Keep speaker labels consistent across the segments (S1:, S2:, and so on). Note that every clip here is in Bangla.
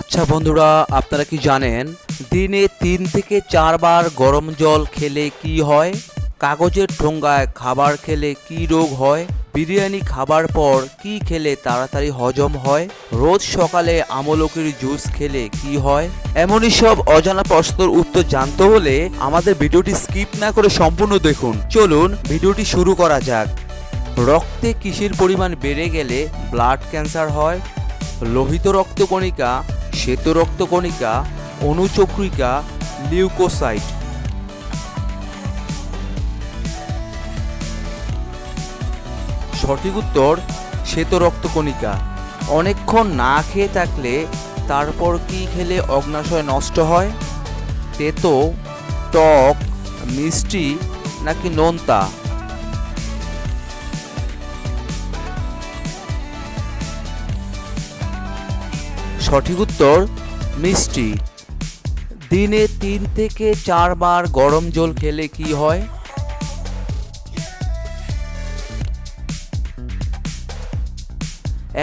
S1: আচ্ছা বন্ধুরা, আপনারা কি জানেন দিনে তিন থেকে চারবার গরম জল খেলে কি হয়? কাগজের ঠোঙ্গায় খাবার খেলে কি রোগ হয়? বিরিয়ানি খাবার পর কি খেলে তাড়াতাড়ি হজম হয়? রোজ সকালে আমলকির জুস খেলে কি হয়? এমনই সব অজানা প্রশ্নের উত্তর জানতে হলে আমাদের ভিডিওটি স্কিপ না করে সম্পূর্ণ দেখুন। চলুন ভিডিওটি শুরু করা যাক। রক্তে কিসের পরিমাণ বেড়ে গেলে ব্লাড ক্যান্সার হয়? লোহিত রক্তকণিকা শ্বেত রক্তকণিকা অনুচক্রিকা, লিউকোসাইট। সঠিক উত্তর শ্বেত রক্তকণিকা অনেকক্ষণ না খেয়ে থাকলে তারপর কি খেলে অগ্নাশয় নষ্ট হয়? তেতো, টক, মিষ্টি নাকি নোনতা? সঠিক উত্তর মিষ্টি। দিনে তিন থেকে চারবার গরম জল খেলে কি হয়?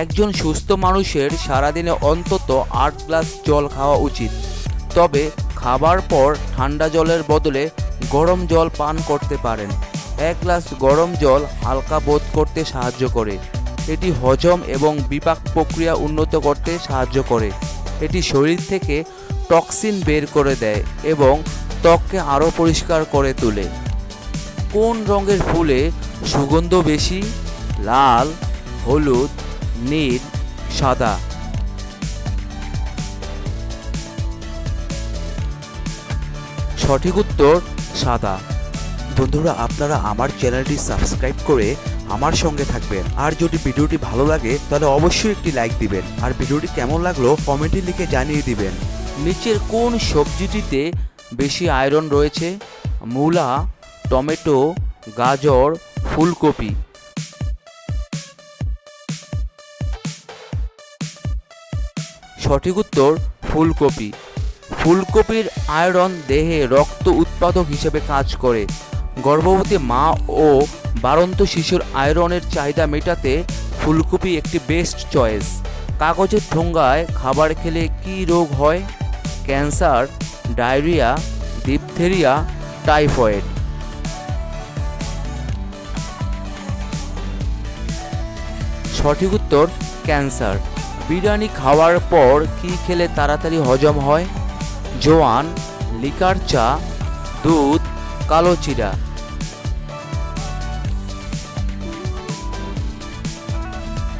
S1: একজন সুস্থ মানুষের সারাদিনে অন্তত আট গ্লাস জল খাওয়া উচিত। তবে খাবার পর ঠান্ডা জলের বদলে গরম জল পান করতে পারেন। এক গ্লাস গরম জল হালকা বোধ করতে সাহায্য করে। এটি হজম এবং বিপাক প্রক্রিয়া উন্নত করতে সাহায্য করে। এটি শরীর থেকে টক্সিন বের করে দেয় এবং ত্বককে আরও পরিষ্কার করে তোলে। কোন রঙের ফুলে সুগন্ধ বেশি? লাল, হলুদ, নীল, সাদা। সঠিক উত্তর সাদা। বন্ধুরা, আপনারা আমার চ্যানেলটি সাবস্ক্রাইব করে আমার সঙ্গে থাকবেন। আর যদি ভিডিওটি ভালো লাগে, তাহলে অবশ্যই একটি লাইক দিবেন। আর ভিডিওটি কেমন লাগল কমেন্টে লিখে জানিয়ে দিবেন। নিচের কোন সবজিটিতে বেশি আয়রন রয়েছে? মূলা, টমেটো, গাজর, ফুলকপি। সঠিক উত্তর, ফুলকপি। ফুলকপির আয়রন দেহে রক্ত উৎপাদক হিসেবে কাজ করে। গর্ভবতী মা ও বাড়ন্ত শিশুর আয়রনের চাহিদা মেটাতে ফুলকপি একটি বেস্ট চয়েস কাগজের ঠোঙ্গায় খাবার খেলে কি রোগ হয়? ক্যান্সার, ডায়রিয়া ডিপথেরিয়া টাইফয়েড সঠিক উত্তর, ক্যান্সার। বিরিয়ানি খাওয়ার পর কি খেলে তাড়াতাড়ি হজম হয়? জোয়ান, লিকার চা, দুধ, কালো চিরা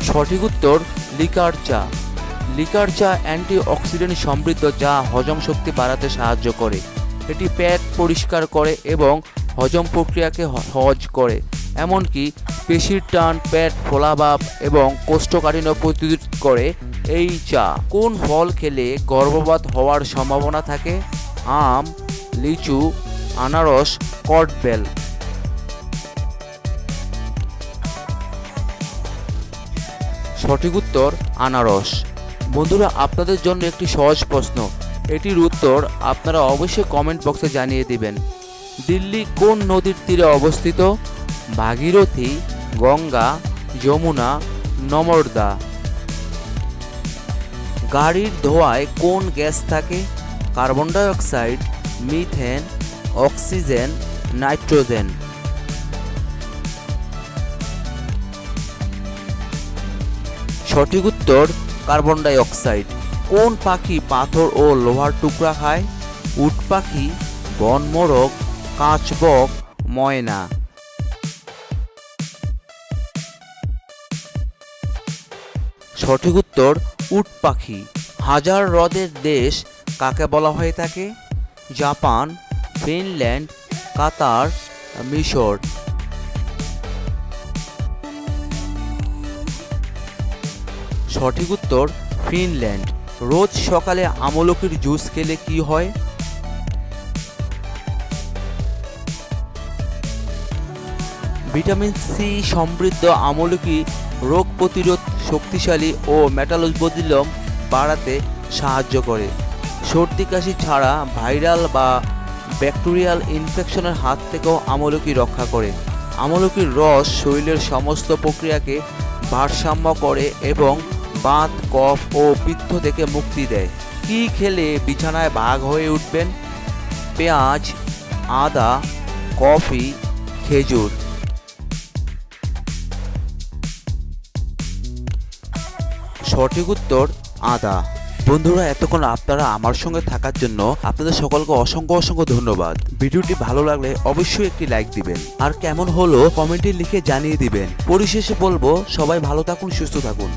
S1: সঠিক উত্তর, লিকার চা। লিকার চা অ্যান্টি অক্সিডেন্ট সমৃদ্ধ যা হজম শক্তি বাড়াতে সাহায্য করে। এটি পেট পরিষ্কার করে এবং হজম প্রক্রিয়াকে সহজ করে। এমনকি পেশির টান, পেট ফোলাভাব এবং কোষ্ঠকাঠিন্য প্রতিরোধ করে এই চা। কোন ফল খেলে গর্ভপাত হওয়ার সম্ভাবনা থাকে? আম, লিচু, আনারস কটবেল সঠিক উত্তর আনারস। বন্ধুরা, আপনাদের জন্য একটি সহজ প্রশ্ন। এটির উত্তর আপনারা অবশ্যই কমেন্ট বক্সে জানিয়ে দিবেন। দিল্লি কোন নদীর তীরে অবস্থিত? ভাগীরথী, গঙ্গা, যমুনা, নমর্দা। গাড়ির ধোঁয়ায় কোন গ্যাস থাকে? Carbon dioxide methane, oxygen, nitrogen. সঠিক উত্তর, কার্বন ডাই অক্সাইড কোন পাখি পাথর ও লোহার টুকরা খায়? উট পাখি, বন মোরগ কাঁচবক ময়না। সঠিক উত্তর, উট পাখি। হাজার হ্রদের দেশ কাকে বলা হয়ে থাকে? জাপান, ফিনল্যান্ড, কাতার, মিশর। সঠিক উত্তর, ফিনল্যান্ড। রোজ সকালে আমলকির জুস খেলে কি হয়? ভিটামিন সি সমৃদ্ধ আমলকি রোগ প্রতিরোধ শক্তিশালী ও মেটাবলিজম বাড়াতে সাহায্য করে। সর্দি কাশি ছাড়া ভাইরাল বা ব্যাকটেরিয়াল ইনফেকশনের হাত থেকেও আমলকি রক্ষা করে। আমলকির রস শরীরের সমস্ত প্রক্রিয়াকে ভারসাম্য করে এবং বাত কফ ও পিত্ত থেকে মুক্তি দেয়। কি খেলে বিছানায় ভাগ হয়ে উঠবেন? পেঁয়াজ, আদা, কফি, খেজুর। সঠিক উত্তর, আদা। বন্ধুরা, এতক্ষণ আপনারা আমার সঙ্গে থাকার জন্য আপনাদের সকলকে অসংখ্য অসংখ্য ধন্যবাদ। ভিডিওটি ভালো লাগলে অবশ্যই একটি লাইক দিবেন। আর কেমন হলো কমেন্টে লিখে জানিয়ে দিবেন। পরিশেষে বলব, সবাই ভালো থাকুন, সুস্থ থাকুন।